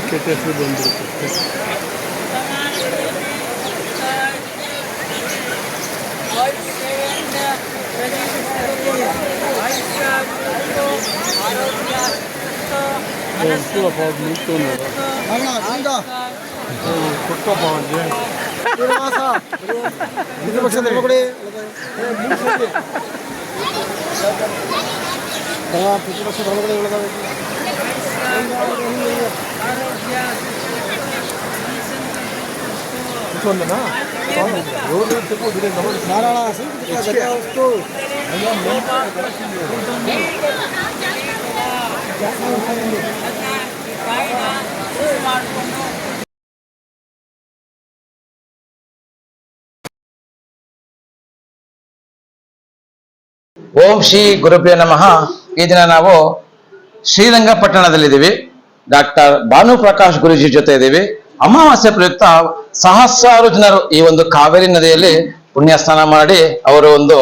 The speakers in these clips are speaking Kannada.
কেটে আছে বন্ধ করতে কত পাওয়া মৃত্যু না কত পাওয়া যায় প্রতিপক্ষ ধর্মগড়ে ಒಳಗಡೆ ಉಳಿದಾವೆ ಒಂದನಾ ನಾರಾಯಣ ಅಷ್ಟು ಓಂ ಶ್ರೀ ಗುರುಪ್ರಿಯ ನಮಃ ಈ ದಿನ ನಾವು ಶ್ರೀರಂಗಪಟ್ಟಣದಲ್ಲಿದ್ದೀವಿ ಡಾಕ್ಟರ್ ಭಾನು ಪ್ರಕಾಶ್ ಗುರುಜಿ ಜೊತೆ ಇದ್ದೀವಿ. ಅಮಾವಾಸ್ಯೆ ಪ್ರಯುಕ್ತ ಸಹಸ್ರಾರು ಜನರು ಈ ಒಂದು ಕಾವೇರಿ ನದಿಯಲ್ಲಿ ಪುಣ್ಯ ಸ್ನಾನ ಮಾಡಿ ಅವರು ಒಂದು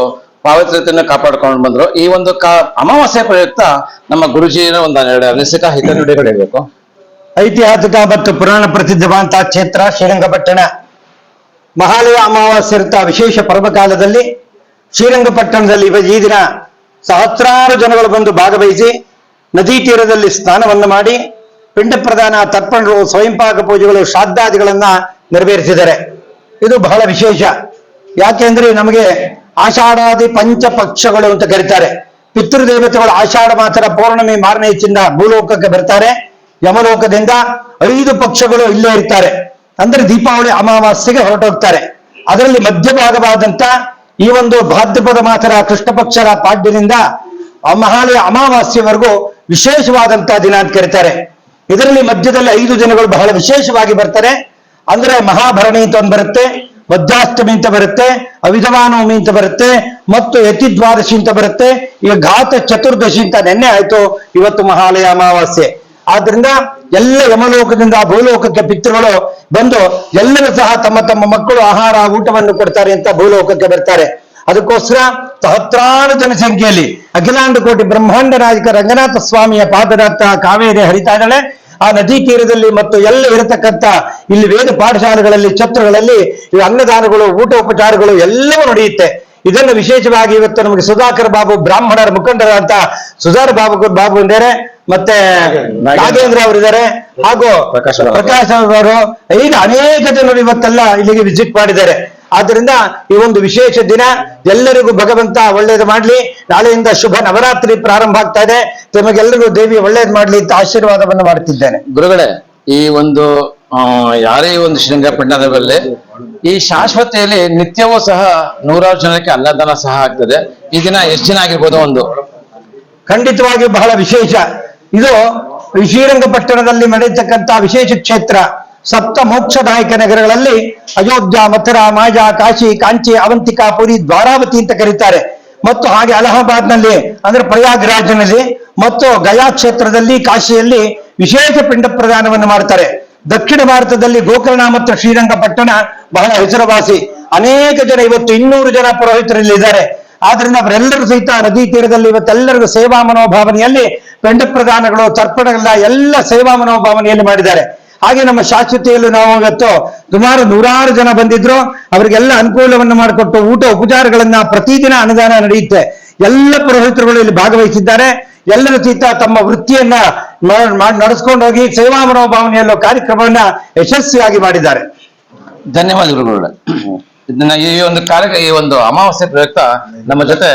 ಪಾವಿತ್ರ್ಯತೆಯನ್ನು ಕಾಪಾಡ್ಕೊಂಡು ಬಂದ್ರು. ಈ ಒಂದು ಕಾ ಅಮಾವಾಸ್ಯೆ ಪ್ರಯುಕ್ತ ನಮ್ಮ ಗುರುಜಿನ ಒಂದು ಎರಡು ಅನಿಸಿಕ ಹಿತ ನುಡಿಗಳು ಐತಿಹಾಸಿಕ ಮತ್ತು ಪುರಾಣ ಪ್ರಸಿದ್ಧವಾದಂತಹ ಕ್ಷೇತ್ರ ಶ್ರೀರಂಗಪಟ್ಟಣ ಮಹಾಲಯ ಅಮಾವಾಸ್ಯ ಇರುತ್ತಾ ವಿಶೇಷ ಪರ್ವಕಾಲದಲ್ಲಿ ಶ್ರೀರಂಗಪಟ್ಟಣದಲ್ಲಿ ಈ ದಿನ ಸಹಸ್ರಾರು ಜನಗಳು ಬಂದು ಭಾಗವಹಿಸಿ ನದಿ ತೀರದಲ್ಲಿ ಸ್ನಾನವನ್ನು ಮಾಡಿ ಪಿಂಡ ಪ್ರದಾನ ತರ್ಪಣರು ಸ್ವಯಂಪಾಕ ಪೂಜೆಗಳು ಶ್ರಾದ್ದಾದಿಗಳನ್ನ ನೆರವೇರಿಸಿದ್ದಾರೆ. ಇದು ಬಹಳ ವಿಶೇಷ. ಯಾಕೆಂದ್ರೆ ನಮಗೆ ಆಷಾಢಾದಿ ಪಂಚ ಪಕ್ಷಗಳು ಅಂತ ಕರೀತಾರೆ. ಪಿತೃದೇವತೆಗಳು ಆಷಾಢ ಮಾತ್ರ, ಪೌರ್ಣಮಿ, ಮಾರನೇ ಹೆಚ್ಚಿಂದ ಭೂಲೋಕಕ್ಕೆ ಬರ್ತಾರೆ. ಯಮಲೋಕದಿಂದ ಐದು ಪಕ್ಷಗಳು ಇಲ್ಲೇ ಇರ್ತಾರೆ. ಅಂದ್ರೆ ದೀಪಾವಳಿ ಅಮಾವಾಸ್ಯೆಗೆ ಹೊರಟೋಗ್ತಾರೆ. ಅದರಲ್ಲಿ ಮಧ್ಯಭಾಗವಾದಂತ ಈ ಒಂದು ಭಾದ್ರಪದ ಮಾತ್ರ ಕೃಷ್ಣ ಪಕ್ಷರ ಪಾಡ್ಯದಿಂದ ಮಹಾಲಯ ಅಮಾವಾಸ್ಯವರೆಗೂ ವಿಶೇಷವಾದಂತಹ ದಿನ ಅಂತ ಕರೀತಾರೆ. ಇದರಲ್ಲಿ ಮಧ್ಯದಲ್ಲಿ ಐದು ದಿನಗಳು ಬಹಳ ವಿಶೇಷವಾಗಿ ಬರ್ತಾರೆ ಅಂದ್ರೆ ಮಹಾಭರಣಿ ಅಂತ ಒಂದು ಬರುತ್ತೆ ಮಧ್ಯಾಷ್ಟಮಿ ಅಂತ ಬರುತ್ತೆ, ಅವಿಧವಾನವಮಿ ಅಂತ ಬರುತ್ತೆ, ಮತ್ತು ಯತಿ ದ್ವಾದಶಿ ಅಂತ ಬರುತ್ತೆ, ಈಗ ಘಾತ ಚತುರ್ದಶಿ ಅಂತ ನೆನ್ನೆ ಆಯ್ತು, ಇವತ್ತು ಮಹಾಲಯ ಅಮಾವಾಸ್ಯೆ. ಆದ್ರಿಂದ ಎಲ್ಲ ಯಮಲೋಕದಿಂದ ಭೂಲೋಕಕ್ಕೆ ಪಿತೃಗಳು ಬಂದು ಎಲ್ಲರೂ ಸಹ ತಮ್ಮ ತಮ್ಮ ಮಕ್ಕಳು ಆಹಾರ ಊಟವನ್ನು ಕೊಡ್ತಾರೆ ಅಂತ ಭೂಲೋಕಕ್ಕೆ ಬರ್ತಾರೆ. ಅದಕ್ಕೋಸ್ಕರ ಸಹಸ್ರಾರು ಜನಸಂಖ್ಯೆಯಲ್ಲಿ ಅಖಿಲಾಂಡ ಕೋಟಿ ಬ್ರಹ್ಮಾಂಡ ನಾಯಕ ರಂಗನಾಥ ಸ್ವಾಮಿಯ ಪಾದರತ್ತ ಕಾವೇರಿ ಹರಿತಾ ಇದ್ದಾಳೆ. ಆ ನದಿ ತೀರದಲ್ಲಿ ಮತ್ತು ಎಲ್ಲ ಇರತಕ್ಕಂತ ಇಲ್ಲಿ ವೇದ ಪಾಠಶಾಲೆಗಳಲ್ಲಿ ಛತ್ರಗಳಲ್ಲಿ ಈ ಅನ್ನದಾನಗಳು ಊಟ ಉಪಚಾರಗಳು ಎಲ್ಲವೂ ನಡೆಯುತ್ತೆ. ಇದನ್ನು ವಿಶೇಷವಾಗಿ ಇವತ್ತು ನಮಗೆ ಸುಧಾಕರ್ ಬಾಬು ಬ್ರಾಹ್ಮಣರ ಮುಖಂಡರಾದಂತ ಸುಧಾರ್ ಬಾಬು ಬಾಬು ಇದ್ದಾರೆ ಮತ್ತೆ ನಾಗೇಂದ್ರ. ಅವರಿದ್ದಾರೆ. ಹಾಗೂ. ಪ್ರಕಾಶ್ ಅವರು ಈಗ ಅನೇಕ ಜನರು ಇವತ್ತೆಲ್ಲ ಇಲ್ಲಿಗೆ ವಿಸಿಟ್ ಮಾಡಿದ್ದಾರೆ. ಆದ್ರಿಂದ ಈ ಒಂದು ವಿಶೇಷ ದಿನ ಎಲ್ಲರಿಗೂ ಭಗವಂತ ಒಳ್ಳೇದು ಮಾಡ್ಲಿ. ನಾಳೆಯಿಂದ ಶುಭ ನವರಾತ್ರಿ ಪ್ರಾರಂಭ ಆಗ್ತಾ ಇದೆ. ತಮಗೆಲ್ಲರಿಗೂ ದೇವಿ ಒಳ್ಳೇದು ಮಾಡ್ಲಿ ಅಂತ ಆಶೀರ್ವಾದವನ್ನು ಮಾಡ್ತಿದ್ದೇನೆ ಗುರುಗಳೇ ಈ ಒಂದು ಆ, ಯಾರೇ ಒಂದು ಶ್ರೀರಂಗಪಟ್ಟಣದಲ್ಲಿ ಈ ಶಾಶ್ವತೆಯಲ್ಲಿ ನಿತ್ಯವೂ ಸಹ ನೂರಾರು ಜನಕ್ಕೆ ಅನ್ನದಾನ ಸಹ ಆಗ್ತದೆ. ಈ ದಿನ ಎಷ್ಟು ಜನ ಆಗಿರ್ಬೋದು ಒಂದು? ಖಂಡಿತವಾಗಿ ಬಹಳ ವಿಶೇಷ. ಇದು ಶ್ರೀರಂಗಪಟ್ಟಣದಲ್ಲಿ ನಡೆಯತಕ್ಕಂತ ವಿಶೇಷ ಕ್ಷೇತ್ರ. ಸಪ್ತ ಮೋಕ್ಷದಾಯಕ ನಗರಗಳಲ್ಲಿ ಅಯೋಧ್ಯ, ಮಥುರಾ, ಮಾಜಾ, ಕಾಶಿ, ಕಾಂಚಿ, ಅವಂತಿಕಾ, ಪುರಿ, ದ್ವಾರಾವತಿ ಅಂತ ಕರೀತಾರೆ. ಮತ್ತು ಹಾಗೆ ಅಲಹಾಬಾದ್ನಲ್ಲಿ, ಅಂದ್ರೆ ಪ್ರಯಾಗ್ರಾಜ್ನಲ್ಲಿ ಮತ್ತು ಗಯಾ ಕ್ಷೇತ್ರದಲ್ಲಿ, ಕಾಶಿಯಲ್ಲಿ ವಿಶೇಷ ಪಿಂಡ ಪ್ರದಾನವನ್ನು ಮಾಡ್ತಾರೆ. ದಕ್ಷಿಣ ಭಾರತದಲ್ಲಿ ಗೋಕರ್ಣ ಮತ್ತು ಶ್ರೀರಂಗಪಟ್ಟಣ ಬಹಳ ಹೆಸರುವಾಸಿ. ಅನೇಕ ಜನ ಇವತ್ತು ಇನ್ನೂರು ಜನ ಪುರೋಹಿತರಲ್ಲಿ ಇದ್ದಾರೆ. ಆದ್ರಿಂದ ಅವರೆಲ್ಲರೂ ಸಹಿತ ನದಿ ತೀರದಲ್ಲಿ ಇವತ್ತೆಲ್ಲರಿಗೂ ಸೇವಾ ಮನೋಭಾವನೆಯಲ್ಲಿ ಪಿಂಡ ಪ್ರದಾನಗಳು ತರ್ಪಣಗಳ ಎಲ್ಲ ಸೇವಾ ಮನೋಭಾವನೆಯಲ್ಲಿ ಮಾಡಿದ್ದಾರೆ. ಹಾಗೆ ನಮ್ಮ ಶಾಶ್ವತಿಯಲ್ಲೂ ನಾವು ಇವತ್ತು ಸುಮಾರು ನೂರಾರು ಜನ ಬಂದಿದ್ರು. ಅವರಿಗೆಲ್ಲ ಅನುಕೂಲವನ್ನು ಮಾಡಿಕೊಟ್ಟು ಊಟ ಉಪಚಾರಗಳನ್ನ ಪ್ರತಿದಿನ ಅನುದಾನ ನಡೆಯುತ್ತೆ. ಎಲ್ಲ ಪುರೋಹಿತರುಗಳು ಇಲ್ಲಿ ಭಾಗವಹಿಸಿದ್ದಾರೆ. ಎಲ್ಲರೂ ಸಹಿತ ತಮ್ಮ ವೃತ್ತಿಯನ್ನ ನಡೆಸ್ಕೊಂಡು ಹೋಗಿ ಸೇವಾ ಮನೋಭಾವನೆಯಲ್ಲೂ ಕಾರ್ಯಕ್ರಮವನ್ನ ಯಶಸ್ವಿಯಾಗಿ ಮಾಡಿದ್ದಾರೆ. ಧನ್ಯವಾದ ಗುರುಗಳೇ ಇದನ್ನ ಈ ಒಂದು ಕಾರ್ಯ ಈ ಒಂದು ಅಮಾವಾಸ್ಯೆ ಪ್ರಯುಕ್ತ ನಮ್ಮ ಜೊತೆ